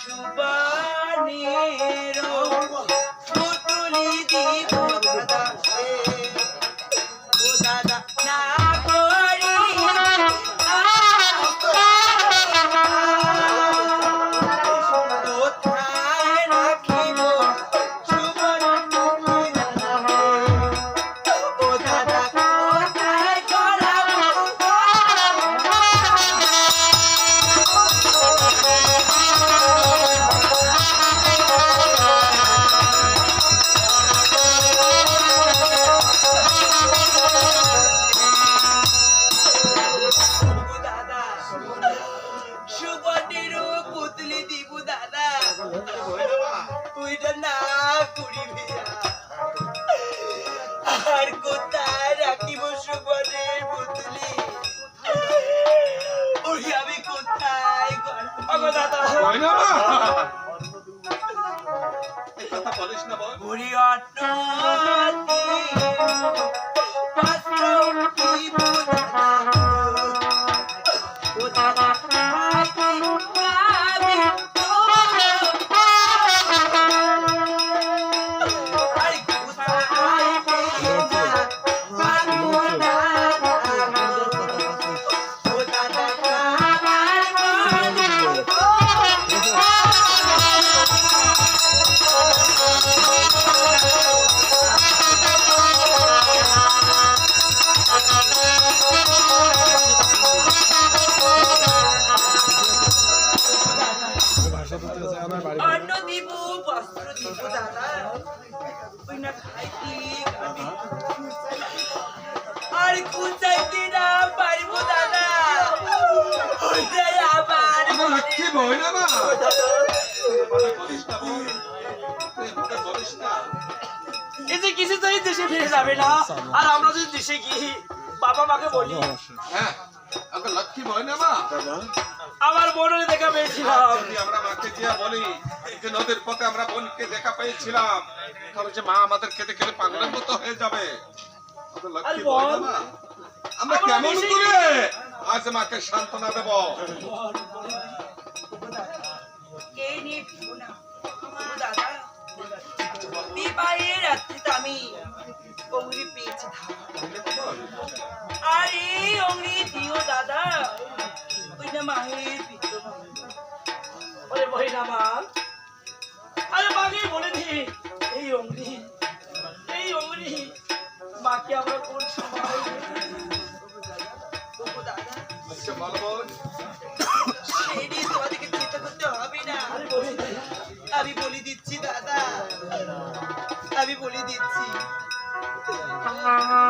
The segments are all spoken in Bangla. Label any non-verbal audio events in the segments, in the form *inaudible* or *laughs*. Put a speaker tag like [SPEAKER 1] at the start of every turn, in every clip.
[SPEAKER 1] সুবা குடிவே. না
[SPEAKER 2] এই যে কিছু তো এই দেশে ফিরে যাবে না। আর আমরা যদি দেশে গিয়ে বাবা মাকে বলি
[SPEAKER 1] হ্যাঁ লক্ষ্মী বই না মা
[SPEAKER 2] আমার বোনের দেখা পেয়েছিলাম।
[SPEAKER 1] আমরা মাকে গিয়ে বলি যে নদীর পথে আমরা বোনকে দেখা পেয়েছিলাম। তাহলে যে মা আমাদের খেতে খেতে পাগলের মতো হয়ে যাবে। আমার কেমন করে আজ মাকে সান্ত্বনা দেব?
[SPEAKER 2] বিবাহের রাত্রিতে আমি অঙ্গি পেয়েছি আর এই অঙ্গি দিও দাদা। ওই না মায়ের বিদ্যমান ওরে বহিনা মা। আরে মাকে বলে দি এই অঙ্গি এই অঙ্গি মাকে আমরা কোন সময় দাদা?
[SPEAKER 1] আচ্ছা বল বল। আমার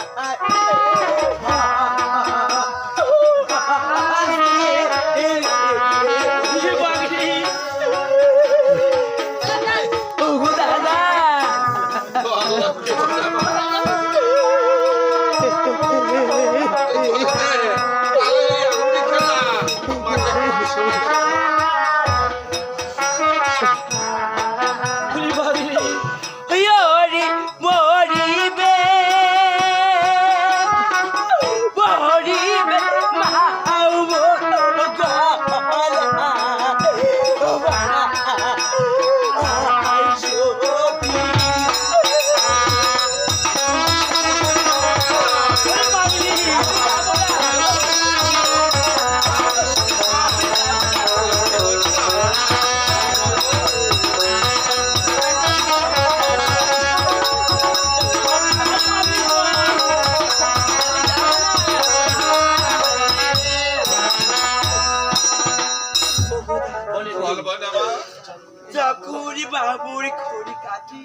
[SPEAKER 1] বলছি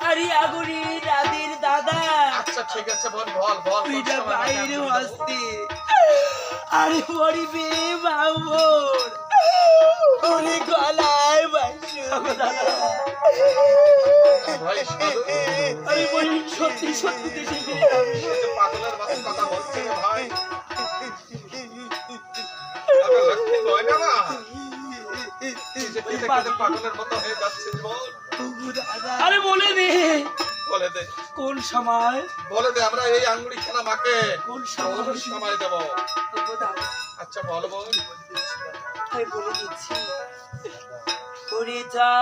[SPEAKER 1] আরে আগুরি রাদের দাদা।
[SPEAKER 3] আচ্ছা ঠিক আছে বল বল তোর
[SPEAKER 1] তুইটা বাইরে আসতে। আরে মরিবে বাবুর। ওরে গলায়
[SPEAKER 3] সাধু
[SPEAKER 1] আমি বলি সত্যি সত্যি দেশে
[SPEAKER 3] পাগলের কথা বলছে ভাই। *laughs* লক্ষ্মী গয়না মা তুই যে কেঁদে কেঁদে পাগলের মতো হয়ে যাচ্ছিস
[SPEAKER 1] আরে বলে দে।
[SPEAKER 3] বলে দে।
[SPEAKER 1] কোন সময়?
[SPEAKER 3] বলে দে আমরা এই আঙ্গুড়ি খেলা মাকে
[SPEAKER 1] কোন সময়?
[SPEAKER 3] সময় দেব? আচ্ছা বল বল।
[SPEAKER 1] বলে দিচ্ছি। ওরে যা